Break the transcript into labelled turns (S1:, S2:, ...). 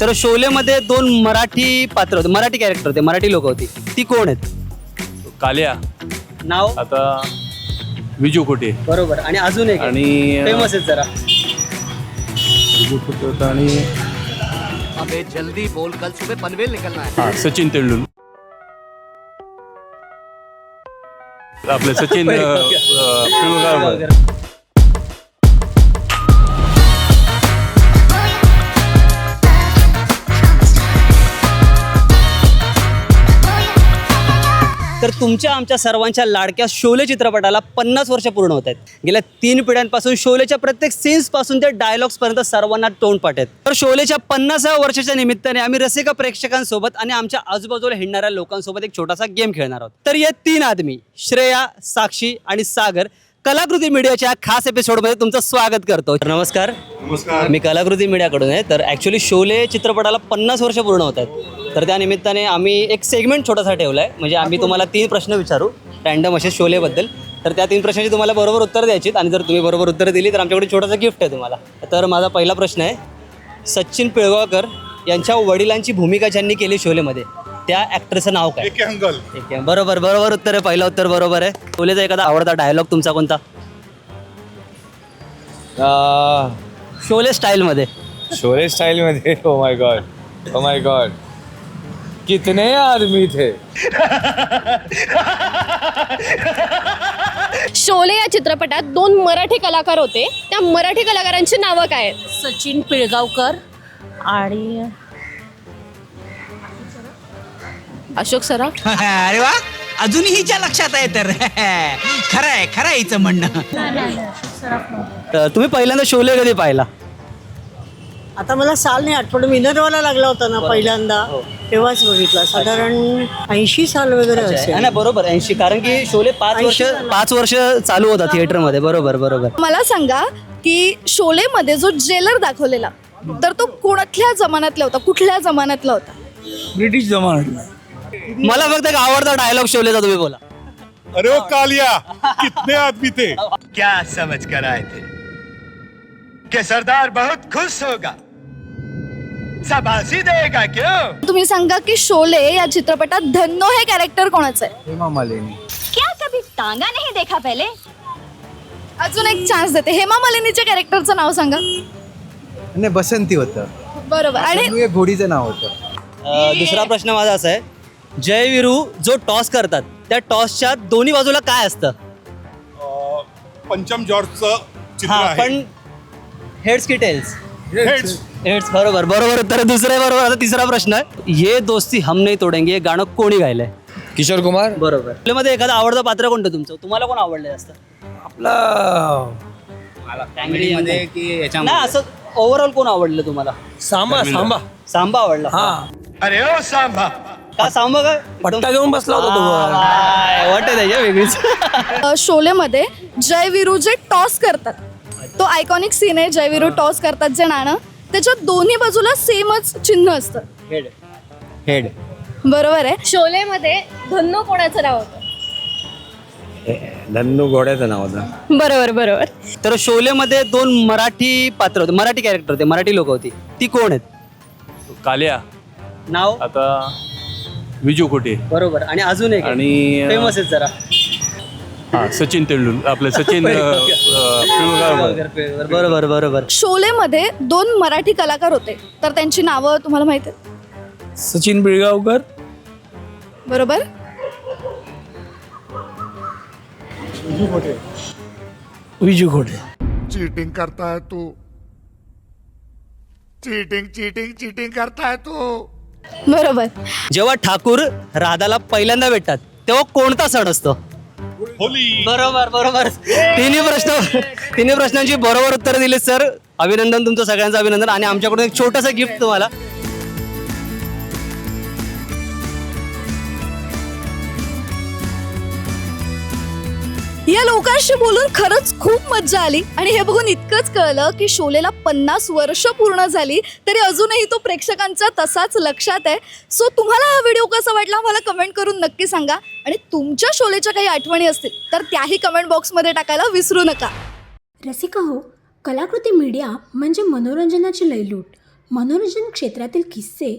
S1: तर शोलेमध्ये दोन मराठी पात्र होते मराठी कॅरेक्टर होते मराठी लोक होती. ती कोण आहेत?
S2: काल्या.
S1: नाव?
S2: आता विजू कोटे.
S1: बरोबर. आणि अजून एक
S2: आणि
S1: फेमस आहेत जरा.
S2: विजू कोटे होता आणि
S3: अबे जल्दी बोल कल सुबह पनवेल निकलना है।
S2: हा सचिन तेंडुलकर. आपले सचिन अ, अ, पिळगावकर.
S1: तुमच्या आमच्या सर्वांच्या लाडक्या शोले चित्रपटाला पन्नास वर्ष पूर्ण होत आहेत. गेल्या तीन पिढ्यांपासून शोलेच्या प्रत्येक सीन्सपासून ते डायलॉग्सपर्यंत सर्वांना तोंडपाठ आहेत. तर शोलेच्या पन्नासाव्या वर्षाच्या निमित्ताने आम्ही रसिका प्रेक्षकांसोबत आणि आमच्या आजूबाजूला हिंडणाऱ्या लोकांसोबत एक छोटासा गेम खेळणार आहोत. तर या तीन आदमी श्रेया साक्षी आणि सागर कलाकृती मीडियाच्या खास एपिसोडमध्ये तुमचं स्वागत करतो. नमस्कार.
S4: नमस्कार.
S1: मी कलाकृती मीडियाकडून आहे. तर ॲक्च्युली शोले चित्रपटाला पन्नास वर्ष पूर्ण होत आहेत. तर त्या निमित्ताने आम्ही एक सेगमेंट छोटासा ठेवला आहे म्हणजे आम्ही तुम्हाला तीन प्रश्न विचारू रँडम असे शोलेबद्दल. तर त्या तीन प्रश्नाची तुम्हाला बरोबर उत्तर द्यायची आणि जर तुम्ही बरोबर उत्तर दिली तर आमच्याकडे छोटासा गिफ्ट आहे तुम्हाला. तर माझा पहिला प्रश्न आहे सचिन पिळगावकर यांच्या वडिलांची भूमिका ज्यांनी केली शोलेमध्ये त्या ॲक्टरचं नाव काय?
S4: एके अंगल
S1: ठीक आहे बरोबर बरोबर उत्तर आहे पहिलं उत्तर बरोबर आहे. शोलेचा एखादा आवडता डायलॉग तुमचा कोणता? शोले स्टाईलमध्ये
S5: शोले स्टाइल में थे oh my God oh my God कितने आदमी थे?
S6: शोले या चित्रपटात दोन मराठी कलाकार होते. त्या मराठी कलाकारांची नावं काय आहेत?
S7: सचिन पिळगावकर आणि
S6: अशोक सराफ.
S8: अरे वा अजूनही हिच्या लक्षात आहे तर. खरं आहे खरं आहे हिचं म्हणणं
S1: तर तुम्ही पहिल्यांदा शोले कधी पाहिला?
S7: आता मला साल नाही आठवण मिनरवाला लागला होता ना पहिल्यांदा. तेव्हाच बघितला. साधारण ऐंशी साल वगैरे असेल.
S1: नाही बरोबर ऐंशी. कारण की शोले पाच वर्ष पाच वर्ष चालू होता थिएटरमध्ये. बरोबर बरोबर.
S6: मला सांगा की शोलेमध्ये जो जेलर दाखवलेला तर तो कुठल्या जमान्यातला होता? कुठल्या जमान्यातला होता?
S5: ब्रिटिश जमाना
S1: मला फक्त एक आवडता डायलॉग शोलेचा तुम्ही बोला.
S4: अरे ओ कालिया कितने आदमी थे?
S3: क्या समझ कर आए थे कि सरदार बहुत खुश होगा। शाबाशी देगा क्यों
S6: तुम्ही सांगा की शोले या चित्रपटात धन्नो हे कॅरेक्टर कोणाचं आहे?
S5: हेमा मालिनी.
S6: क्या कभी टांगा नाही देखा पहिले? अजून एक चान्स देते. हेमा मालिनीच्या कॅरेक्टरचं नाव सांगा.
S5: नाही बसंती होतं.
S6: बरोबर. आणि
S5: एक घोडीचं नाव होतं.
S1: अं, दुसरा प्रश्न माझा असा आहे. जय विरू जो टॉस करतात त्या टॉसच्या दोन्ही बाजूला काय असतं?
S4: पंचम जॉर्जचं चित्र
S1: हा
S4: आहे.
S1: पण हेड्स की टेल्स बरोबर बरोबर उत्तर दुसरं आहे बरोबर. आता तिसरा प्रश्न आहे. ये दोस्ती हम नाही तोडेंगे हे गाणं कोणी गायलंय?
S5: किशोर कुमार?
S1: बरोबर. मध्ये एखादं आवडतं पात्र कोणतं तुमचं? तुम्हाला कोण आवडलं जास्त?
S5: आपला
S1: मध्ये की नाही असं ओव्हरऑल कोण आवडलं तुम्हाला?
S5: सांबा सांबा.
S1: सांबा आवडला.
S3: अरे ओ सांभा
S1: का सांबा काय?
S5: पट्टा घेऊन बसला होता तो.
S1: वाटत त्याच्या वेगळीच.
S6: अ, शोलेमध्ये जयवीरू जे टॉस करतात. तो आयकॉनिक सीन आहे जयवीरू टॉस करतात जे नाणं. त्याच्या दोन्ही बाजूला सेमच चिन्ह असतं.
S1: हेड हेड
S6: बरोबर आहे. शोलेमध्ये धन्नो कोणाचं नाव होतं?
S5: धन्नू घोड्याचं नाव होतं.
S6: बरोबर बरोबर.
S1: तर शोलेमध्ये दोन मराठी पात्र होते मराठी कॅरेक्टर होते मराठी लोक होती. ती कोण आहेत?
S2: काल्या.
S1: नाव?
S2: आता विजू कोटे
S1: बरोबर. आणि अजून एक
S2: आणि
S1: फेमस आहेत जरा.
S2: हा सचिन तेंडुलकर आपले सचिन अ, अ, पिळगावकर.
S1: बरोबर बरोबर
S6: शोलेमध्ये दोन मराठी कलाकार होते. तर त्यांची नावं तुम्हाला माहिती आहेत?
S5: सचिन पिळगावकर.
S6: बरोबर.
S5: विजू घोडे
S4: चीटिंग करता है तू. चीटिंग चीटिंग चीटिंग करता है तू.
S6: बरोबर.
S1: जेव्हा ठाकूर राधाला पहिल्यांदा भेटतात तेव्हा कोणता सण असतो?
S4: होली.
S1: बरोबर बरोबर. तिन्ही प्रश्न तिन्ही प्रश्नांची बरोबर उत्तर दिली सर. अभिनंदन तुमचं सगळ्यांचं अभिनंदन आणि आमच्याकडून एक छोटंसं गिफ्ट तुम्हाला.
S6: या लोकांशी बोलून खरंच खूप मज्जा आली. आणि हे बघून इतकंच कळलं की शोलेला पन्नास वर्ष पूर्ण झाली तरी अजूनही तो प्रेक्षकांचा तसाच लक्षात आहे. सो तुम्हाला हा व्हिडिओ कसा वाटला? मला कमेंट करून नक्की सांगा. आणि तुमच्या शोलेच्या काही आठवणी असतील तर त्याही कमेंट बॉक्समध्ये टाकायला विसरू नका.
S9: रसिका हो कलाकृती मीडिया म्हणजे मनोरंजनाची लयलूट. मनोरंजन क्षेत्रातील किस्से